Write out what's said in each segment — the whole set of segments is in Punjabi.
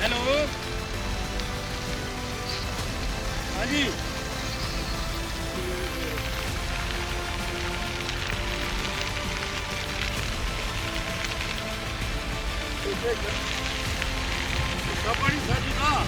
ਹੈਲੋ। ਹਾਂਜੀ। ਕਪੜੀ ਸਾਡੀ ਦਾ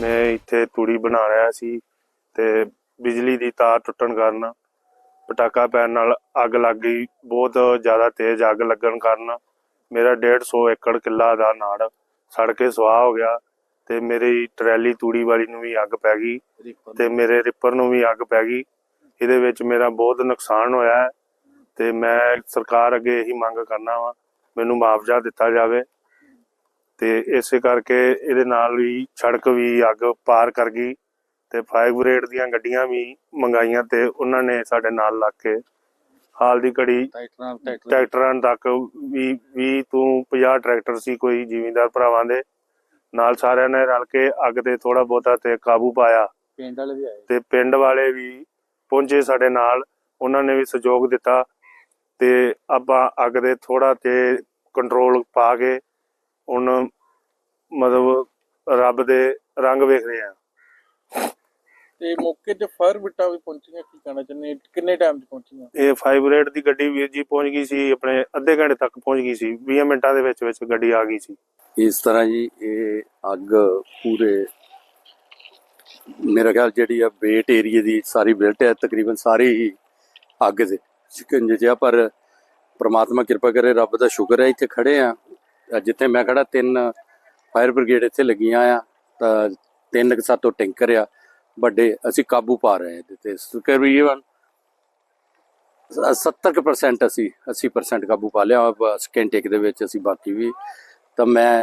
ਮੈਂ ਇੱਥੇ ਤੂੜੀ ਬਣਾ ਰਿਹਾ ਸੀ ਤੇ ਬਿਜਲੀ ਦੀ ਤਾਰ ਟੁੱਟਣ ਕਾਰਨ ਪਟਾਕਾ ਪੈਣ ਨਾਲ ਅੱਗ ਲੱਗ ਗਈ ਬਹੁਤ ਜ਼ਿਆਦਾ ਤੇਜ਼ ਅੱਗ ਲੱਗਣ ਕਾਰਨ ਮੇਰਾ 150 ਏਕੜ ਕਿੱਲਾ ਦਾ ਨਾੜ ਸੜ ਕੇ ਸੁਆਹ ਹੋ ਗਿਆ ਤੇ ਮੇਰੀ ਟਰੈਲੀ ਤੂੜੀ ਵਾਲੀ ਨੂੰ ਵੀ ਅੱਗ ਪੈ ਗਈ ਤੇ ਮੇਰੇ ਰਿਪਰ ਨੂੰ ਵੀ ਅੱਗ ਪੈ ਗਈ। ਇਹਦੇ ਵਿੱਚ ਮੇਰਾ ਬਹੁਤ ਨੁਕਸਾਨ ਹੋਇਆ ਹੈ। ਤੇ ਮੈਂ ਸਰਕਾਰ ਅੱਗੇ ਇਹੀ ਮੰਗ ਕਰਨਾ ਵਾ ਮੈਨੂੰ ਮੁਆਵਜ਼ਾ ਦਿੱਤਾ ਜਾਵੇ ਤੇ ਇਸੇ ਕਰਕੇ ਇਹਦੇ ਨਾਲ ਵੀ ਸੜਕ ਵੀ ਅੱਗ ਪਾਰ ਕਰ ਗਈ ਤੇ ਫਾਇਰ ਬ੍ਰਿਗੇਡ ਦੀਆਂ ਗੱਡੀਆਂ ਵੀ ਮੰਗਾਈਆਂ ਤੇ ਉਹਨਾਂ ਨੇ ਸਾਡੇ ਨਾਲ ਲੱਗ ਕੇ ਹਾਲ ਦੀ ਘੜੀ ਟਰੈਕਟਰਾਂ ਤੱਕ ਵੀ 20 ਤੋਂ 50 ਟਰੈਕਟਰ ਸੀ ਕੋਈ ਜ਼ਿਮੀਂਦਾਰ ਭਰਾਵਾਂ ਦੇ ਨਾਲ ਸਾਰਿਆਂ ਨੇ ਰਲ ਕੇ ਅੱਗ ਤੇ ਥੋੜਾ ਬਹੁਤਾ ਤੇ ਕਾਬੂ ਪਾਇਆ। ਪਿੰਡ ਵਾਲੇ ਵੀ ਆਏ। ਤੇ ਪਿੰਡ ਵਾਲੇ ਵੀ ਪਹੁੰਚੇ ਸਾਡੇ ਨਾਲ ਉਹਨਾਂ ਨੇ ਵੀ ਸਹਿਯੋਗ ਦਿੱਤਾ। ਤੇ ਆਪਾਂ ਅੱਗ ਦੇ ਥੋੜਾ ਤੇ ਕੰਟਰੋਲ ਪਾ ਕੇ ਹੁਣ ਮਤਲਬ ਰੱਬ ਦੇ ਰੰਗ ਵੇਖ ਰਹੇ ਆ ਤੇ ਮੌਕੇ ਤੇ ਫਾਇਰ ਬਿਟਾ ਵੀ ਪਹੁੰਚੀਆਂ ਕੀ ਕਹਿਣਾ ਚਾਹੁੰਦੇ ਕਿੰਨੇ ਟਾਈਮ ਚ ਪਹੁੰਚੀਆਂ? ਇਹ ਫਾਈਬਰੇਟ ਦੀ ਗੱਡੀ ਵੀਰ ਜੀ ਪਹੁੰਚ ਗਈ ਸੀ ਆਪਣੇ ਅੱਧੇ ਘੰਟੇ ਤੱਕ ਪਹੁੰਚ ਗਈ ਸੀ 20 ਮਿੰਟਾਂ ਦੇ ਵਿੱਚ ਵਿੱਚ ਗੱਡੀ ਆ ਗਈ ਸੀ। ਇਸ ਤਰ੍ਹਾਂ ਜੀ ਇਹ ਅੱਗ ਪੂਰੇ ਮੇਰਾ ਖਿਆਲ ਜਿਹੜੀ ਆ ਬੇਟ ਏਰੀਏ ਦੀ ਸਾਰੀ ਬਿਲਟ ਹੈ ਤਕਰੀਬਨ ਸਾਰੀ ਹੀ ਅੱਗ ਦੇ। ਸ਼ਿਕੰਜੇ ਜਿਹਾ, ਪਰ ਪ੍ਰਮਾਤਮਾ ਕਿਰਪਾ ਕਰੇ, ਰੱਬ ਦਾ ਸ਼ੁਕਰ ਹੈ, ਇੱਥੇ ਖੜੇ ਆ ਜਿੱਥੇ ਮੈਂ ਖੜਾ, ਤਿੰਨ ਫਾਇਰ ਬ੍ਰਿਗੇਡ ਇੱਥੇ ਲੱਗੀਆਂ ਆ, ਤਾਂ ਤਿੰਨ ਕੁ ਸਾਤੋਂ ਟੈਂਕਰ ਆ, ਵੱਡੇ, ਅਸੀਂ ਕਾਬੂ ਪਾ ਰਹੇ ਹਾਂ ਇਹਦੇ ਤੇ। ਤਕਰੀਬਨ 70% ਅਸੀਂ 80% ਕਾਬੂ ਪਾ ਲਿਆ, ਬਸ ਘੰਟੇ ਦੇ ਵਿੱਚ ਅਸੀਂ ਬਾਕੀ ਵੀ। ਤਾਂ ਮੈਂ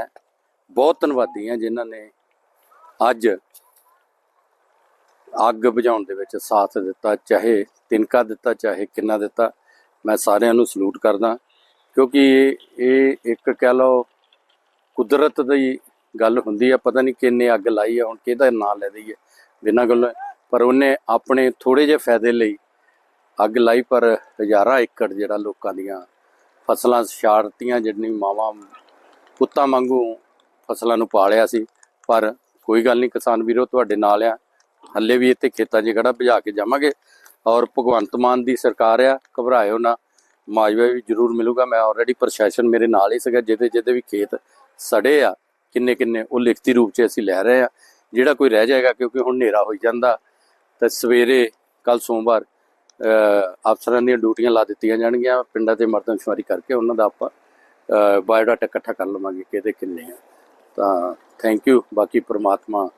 ਬਹੁਤ ਧੰਨਵਾਦੀ ਹਾਂ ਜਿਨ੍ਹਾਂ ਨੇ ਅੱਜ ਅੱਗ ਬੁਝਾਉਣ ਦੇ ਵਿੱਚ ਸਾਥ ਦਿੱਤਾ, ਚਾਹੇ ਤਿਨਕਾ ਦਿੱਤਾ, ਚਾਹੇ ਕਿੰਨਾ ਦਿੱਤਾ, ਮੈਂ ਸਾਰਿਆਂ ਨੂੰ ਸਲੂਟ ਕਰਦਾ, ਕਿਉਂਕਿ ਇਹ ਇੱਕ ਕਹਿ ਲਓ ਕੁਦਰਤ ਦੀ ਗੱਲ ਹੁੰਦੀ ਆ, ਪਤਾ ਨਹੀਂ ਕਿੰਨੇ ਅੱਗ ਲਾਈ ਆ, ਹੁਣ ਕਿਹਦਾ ਨਾਂ ਲੈ ਦਈਏ ਬਿਨਾਂ ਗੱਲ, ਪਰ ਉਹਨੇ ਆਪਣੇ ਥੋੜੇ ਜਿਹੇ ਫਾਇਦੇ ਲਈ ਅੱਗ ਲਾਈ, ਪਰ ਹਜ਼ਾਰਾਂ ਏਕੜ ਜਿਹੜਾ ਲੋਕਾਂ ਦੀਆਂ ਫਸਲਾਂ ਛਾੜਤੀਆਂ ਜਿਹੜੀਆਂ ਮਾਵਾਂ ਪੁੱਤਾਂ ਵਾਂਗੂ ਫਸਲਾਂ ਨੂੰ ਪਾਲਿਆ ਸੀ, ਪਰ ਕੋਈ ਗੱਲ ਨਹੀਂ ਕਿਸਾਨ ਵੀਰੋ, ਤੁਹਾਡੇ ਨਾਲ ਆ। ਹੱਲੇ ਵੀ ਇੱਥੇ ਖੇਤਾਂ 'ਚ ਖੜਾ ਭਜਾ ਕੇ ਜਾਵਾਂਗੇ ਔਰ ਭਗਵੰਤ ਮਾਨ ਦੀ ਸਰਕਾਰ ਆ, ਘਬਰਾਇਓ ਨਾ। ਮਾਜਵਾ ਵੀ ਜ਼ਰੂਰ ਮਿਲੂਗਾ, ਮੈਂ ਆਲਰੇਡੀ ਪ੍ਰਸ਼ਾਸਨ ਮੇਰੇ ਨਾਲ ਹੀ ਸੀਗਾ, ਜਿਹਦੇ ਜਿਹਦੇ ਵੀ ਖੇਤ ਸੜੇ ਆ, ਕਿੰਨੇ ਕਿੰਨੇ, ਉਹ ਲਿਖਤੀ ਰੂਪ 'ਚ ਅਸੀਂ ਲੈ ਰਹੇ ਆ। ਜਿਹੜਾ ਕੋਈ ਰਹਿ ਜਾਏਗਾ, ਕਿਉਂਕਿ ਹੁਣ ਹਨੇਰਾ ਹੋਈ ਜਾਂਦਾ, ਤਾਂ ਸਵੇਰੇ ਕੱਲ ਸੋਮਵਾਰ ਅਫਸਰਾਂ ਦੀਆਂ ਡਿਊਟੀਆਂ ਲਾ ਦਿੱਤੀਆਂ ਜਾਣਗੀਆਂ, ਪਿੰਡਾਂ ਤੇ ਮਰਦਮਸ਼ੁਮਾਰੀ ਕਰਕੇ ਉਹਨਾਂ ਦਾ ਆਪਾਂ ਬਾਇਓਡਾਟਾ ਇਕੱਠਾ ਕਰ ਲਵਾਂਗੇ, ਕਿਹਦੇ ਕਿੰਨੇ ਆ। ਤਾਂ ਥੈਂਕ ਯੂ ਬਾਕੀ ਪ੍ਰਮਾਤਮਾ